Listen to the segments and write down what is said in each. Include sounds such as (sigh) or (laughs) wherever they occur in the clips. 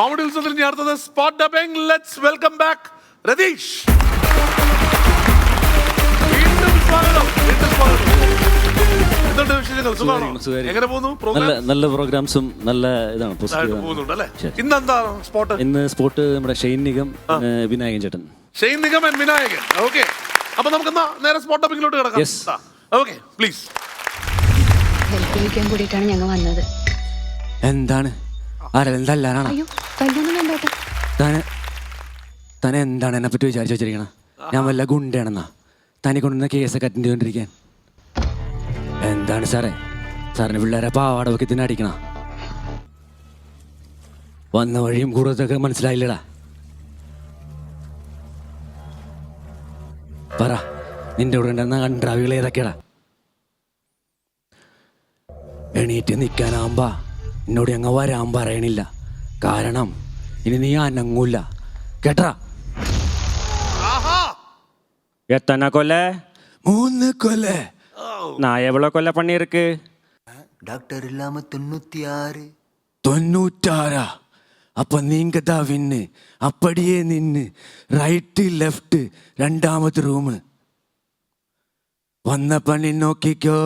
Comedy ഉത്സവത്തിൽ ഞാൻ അടുത്തത് spot dubbing let's welcome back Ratheesh നല്ല നല്ല പ്രോഗ്രാംസും നല്ല ഇതാണ് ശരി. ഇന്നെന്താ സ്പോട്ട് ഇന്ന് സ്പോട്ട് നമ്മുടെ ഷെയ്ൻ നിഗം വിനായകൻ ചേട്ടൻ. ഷെയ്ൻ നിഗമൻ വിനായകൻ. ഓക്കെ അപ്പൊ നമുക്ക് നേരെ സ്പോട്ട് ഡബിങ്ങിലോട്ട് കിടക്കാം. ഓക്കെ പ്ലീസ് കൂടിയിട്ടാണ് ഞങ്ങൾ വന്നത്. എന്താണ്? ആരെല്ലാം അയ്യോ കല്യാണം വേണ്ടോട്ടെ. താൻ താൻ എന്താണ് എന്നെ പറ്റി വിചാരിച്ചു വെച്ചിരിക്കണ? ഞാൻ വല്ല ഗുണ്ടയാണെന്നാ? തനി കൊണ്ടുവന്ന കേസൊക്കെ അറ്റൻഡ് ചെയ്തോണ്ടിരിക്കാൻ. എന്താണ് സാറേ? സാറിന് പിള്ളേരെ പാവാട ഒക്കെ തന്നെ അടിക്കണ? വന്ന വഴിയും കൂടുതലൊക്കെ മനസ്സിലായില്ലടാ. പറ നിന്റെ കൂടെ ഉണ്ടെന്ന കണ്ടാവികൾ ഏതൊക്കെയാടാ? എണീറ്റ് നിൽക്കാനാകുമ്പോ എന്നോട് ഞങ്ങ വരാൻ പറയണില്ല കാരണം ഇനി നീ അനങ്ങൂല കേട്ടറാ ആഹാ എത്തന കൊല്ല മൂന്ന് കൊല്ല நான் எவ்வளோ கொல்லை பண்ணியிருக்கு டாக்டர் இல்லாம தொண்ணூத்தி ஆறு തൊണ്ണൂറ്റാറാ അപ്പൊ നീങ്ക ദാ വിന്ന് അപ്പടിയേ നിന്ന് റൈറ്റ് ലെഫ്റ്റ് രണ്ടാമത്തെ റൂം വന്ന പണി നോക്കിക്കോ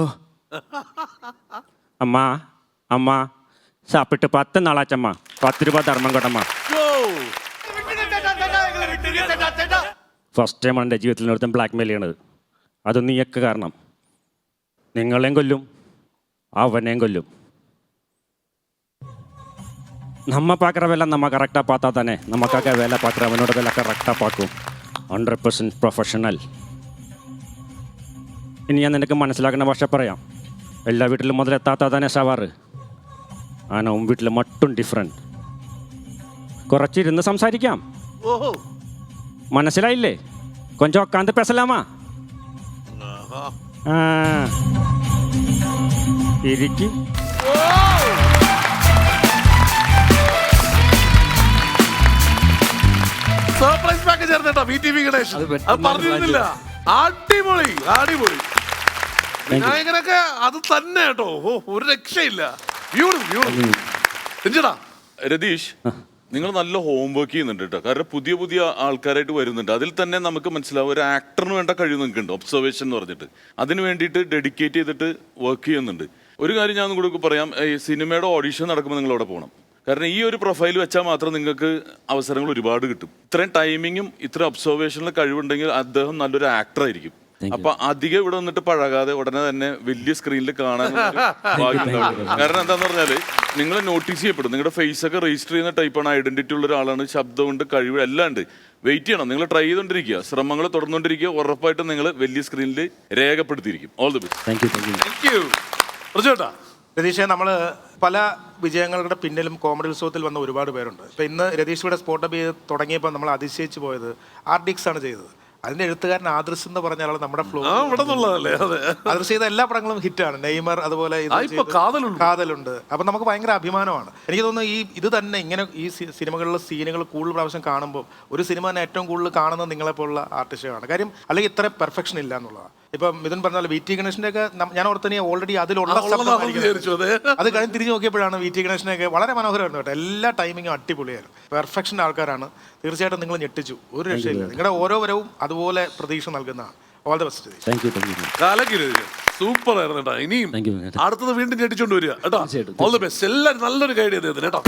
അമ്മ അമ്മ സാപ്പിട്ട് പത്ത് നാളാച്ചമ്മ പത്ത് രൂപ ധർമ്മം കൊണ്ടമ്മ Go. ഫസ്റ്റ് ടൈമാണ് എൻ്റെ ജീവിതത്തിൽ ഒരുത്തൻ ബ്ലാക്ക് മെയിൽ ചെയ്യണത് അത് നീയൊക്കെ കാരണം നിങ്ങളെയും കൊല്ലും അവനെയും കൊല്ലും നമ്മ பார்க்குற வேலை நம்ம கரெக்டாக பார்த்தா தானே நமக்காக வேலை பார்க்குறவனோட வேலை கரெக்டாக பார்க்கும் ഹൺഡ്രഡ് പെർസെൻറ്റ് പ്രൊഫഷണൽ ഇനി ഞാൻ നിനക്ക് മനസ്സിലാക്കുന്ന ഭാഷ പറയാം എല്ലാ വീട്ടിലും മുതലെത്താത്ത തന്നെ സവാറ് ആന ഉം വീട്ടിൽ മട്ടും ഡിഫറെന്റ് കുറച്ചിരുന്ന് സംസാരിക്കാം. ഓഹോ. മനസ്സിലായില്ലേ? കൊഞ്ചം ഒക്കാന്ത് പെസലാമാ? ആഹാ. ആ. ഇരിക്ക്. സർപ്രൈസ് പാക്കേജ് ആയിരുന്നു കേട്ടോ വി ടി വി ഗണേഷ്. അത് അത് പെട്ടെന്ന് പറഞ്ഞിരുന്നില്ല അടിപൊളി അടിപൊളി. വിനായകനൊക്കെ അത് തന്നെ കേട്ടോ. ഓ ഒരു രക്ഷയില്ല. ബ്യൂട്ടിഫുൾ ബ്യൂട്ടിഫുൾ രഞ്ജിടാ രതീഷ് നിങ്ങൾ നല്ല ഹോം വർക്ക് ചെയ്യുന്നുണ്ട് കേട്ടോ. കാരണം പുതിയ പുതിയ ആൾക്കാരായിട്ട് വരുന്നുണ്ട്. അതിൽ തന്നെ നമുക്ക് മനസ്സിലാവും ഒരു ആക്ടറിന് വേണ്ട കഴിവ് നിങ്ങൾക്ക് ഉണ്ട് ഒബ്സർവേഷൻ എന്ന് പറഞ്ഞിട്ട്. അതിന് വേണ്ടിയിട്ട് ഡെഡിക്കേറ്റ് ചെയ്തിട്ട് വർക്ക് ചെയ്യുന്നുണ്ട്. ഒരു കാര്യം ഞാൻ കൂടെ പറയാം. ഈ സിനിമയുടെ ഓഡീഷൻ നടക്കുമ്പോൾ നിങ്ങൾ അവിടെ പോകണം. കാരണം ഈ ഒരു പ്രൊഫൈൽ വെച്ചാൽ മാത്രം നിങ്ങൾക്ക് അവസരങ്ങൾ ഒരുപാട് കിട്ടും. ഇത്രയും ടൈമിങ്ങും ഇത്ര ഒബ്സർവേഷനിലെ കഴിവുണ്ടെങ്കിൽ അദ്ദേഹം നല്ലൊരു ആക്ടർ ആയിരിക്കും. അപ്പൊ അധികം ഇവിടെ വന്നിട്ട് പഴകാതെ ഉടനെ തന്നെ വലിയ സ്ക്രീനിൽ കാണാൻ. (laughs) കാരണം എന്താന്ന് പറഞ്ഞാൽ നിങ്ങൾ നോട്ടീസ് ചെയ്യപ്പെടും. നിങ്ങളുടെ ഫേസ് ഒക്കെ രജിസ്റ്റർ ചെയ്യുന്ന ടൈപ്പാണ് ഐഡന്റിറ്റി ഉള്ള ഒരാളാണ് ശബ്ദമുണ്ട് കഴിവ് എല്ലാം ഉണ്ട്. വെയിറ്റ് ചെയ്യണം. നിങ്ങൾ ട്രൈ ചെയ്തോണ്ടിരിക്കുക. ശ്രമങ്ങൾ തുടർന്നുകൊണ്ടിരിക്കുക ഉറപ്പായിട്ടും നിങ്ങൾ വലിയ സ്ക്രീനിൽ രേഖപ്പെടുത്തിയിരിക്കും. All the best thank you thank you thank you പ്രജോട്ടാ രതീഷെ നമ്മൾ പല വിജയങ്ങളുടെ പിന്നിലും കോമഡി ഉത്സവത്തിൽ വന്ന ഒരുപാട് പേരുണ്ട്. ഇപ്പം ഇന്ന് രതീഷ് ഇവിടെ സ്പോട്ട് അപ്പ് ചെയ്ത് തുടങ്ങിയപ്പോൾ നമ്മൾ അതിശയിച്ച് പോയത് ആർഡിക്സ് ആണ് ചെയ്തത്. അതിന്റെ എഴുത്തുകാരൻ ആദർശ് എന്ന് പറഞ്ഞ ആൾ നമ്മുടെ ഫ്ലോ ആദർശ് ചെയ്ത എല്ലാ പടങ്ങളും ഹിറ്റാണ്. നെയ്മർ അതുപോലെ കാതലുണ്ട്. അപ്പൊ നമുക്ക് ഭയങ്കര അഭിമാനമാണ്. എനിക്ക് തോന്നുന്നു ഈ ഇത് തന്നെ ഇങ്ങനെ ഈ സിനിമകളിലെ സീനുകൾ കൂടുതൽ പ്രാവശ്യം കാണുമ്പോൾ ഒരു സിനിമ തന്നെ ഏറ്റവും കൂടുതൽ കാണുന്നത് നിങ്ങളെ നിങ്ങളെപ്പോലുള്ള ആർട്ടിസ്റ്റുകളാണ് കാര്യം അല്ലെങ്കിൽ ഇത്ര പെർഫെക്ഷൻ ഇല്ല എന്നുള്ളതാണ്. ഇപ്പൊ മിഥുൻ പറഞ്ഞാൽ വി ടി ഗണേഷിന്റെ ഒക്കെ ഞാൻ ഓർത്തനെ ഓൾറെഡി അതിലുള്ള അത്. കഴിഞ്ഞ് തിരിഞ്ഞു നോക്കിയപ്പോഴാണ് വി ടി ഗണേഷിനെ ഒക്കെ വളരെ മനോഹരമായിരുന്നു കേട്ടോ എല്ലാ ടൈമിങ്ങും അടിപൊളിയായിരുന്നു. പെർഫെക്ഷൻ ആൾക്കാരാണ്. തീർച്ചയായിട്ടും നിങ്ങൾ ഞെട്ടിച്ചു. ഒരു രക്ഷയില്ല. നിങ്ങളുടെ ഓരോ വരവും അതുപോലെ പ്രതീക്ഷ നൽകുന്നതാണ് all the best thank you thank you കാലക്കിൽ super ആയിരുന്നു കേട്ടോ. ഇനിയും. അടുത്തത് വീണ്ടും ഞെട്ടിച്ചോണ്ട് വരിക. കേട്ടോ. ഓൾ ദി ബെസ്റ്റ് എല്ലാവരും നല്ലൊരു ഗൈഡ് ചെയ്തത് കേട്ടോ.